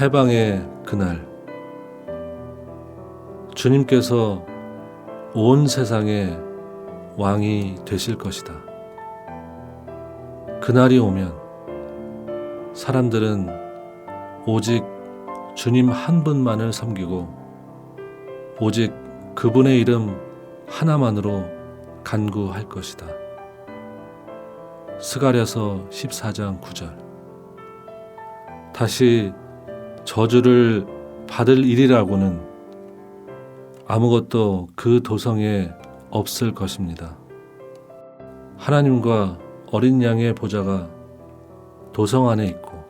해방의 그날 주님께서 온 세상의 왕이 되실 것이다. 그날이 오면 사람들은 오직 주님 한 분만을 섬기고 오직 그분의 이름 하나만으로 간구할 것이다. 스가랴서 14장 9절 다시 저주를 받을 일이라고는 아무것도 그 도성에 없을 것입니다. 하나님과 어린 양의 보좌가 도성 안에 있고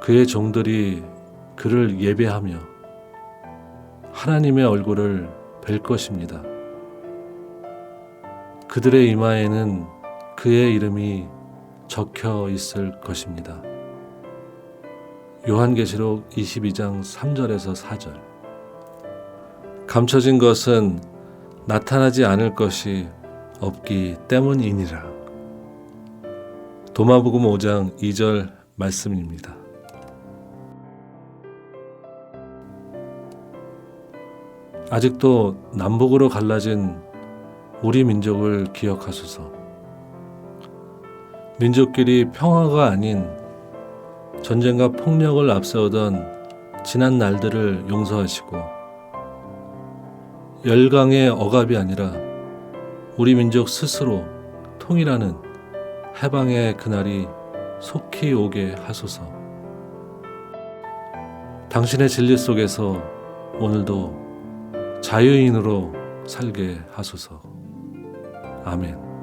그의 종들이 그를 예배하며 하나님의 얼굴을 뵐 것입니다. 그들의 이마에는 그의 이름이 적혀 있을 것입니다. 요한계시록 22장 3절에서 4절. 감춰진 것은 나타나지 않을 것이 없기 때문이니라. 도마복음 5장 2절 말씀입니다. 아직도 남북으로 갈라진 우리 민족을 기억하소서. 민족끼리 평화가 아닌 전쟁과 폭력을 앞세우던 지난 날들을 용서하시고 열강의 억압이 아니라 우리 민족 스스로 통일하는 해방의 그날이 속히 오게 하소서. 당신의 진리 속에서 오늘도 자유인으로 살게 하소서. 아멘.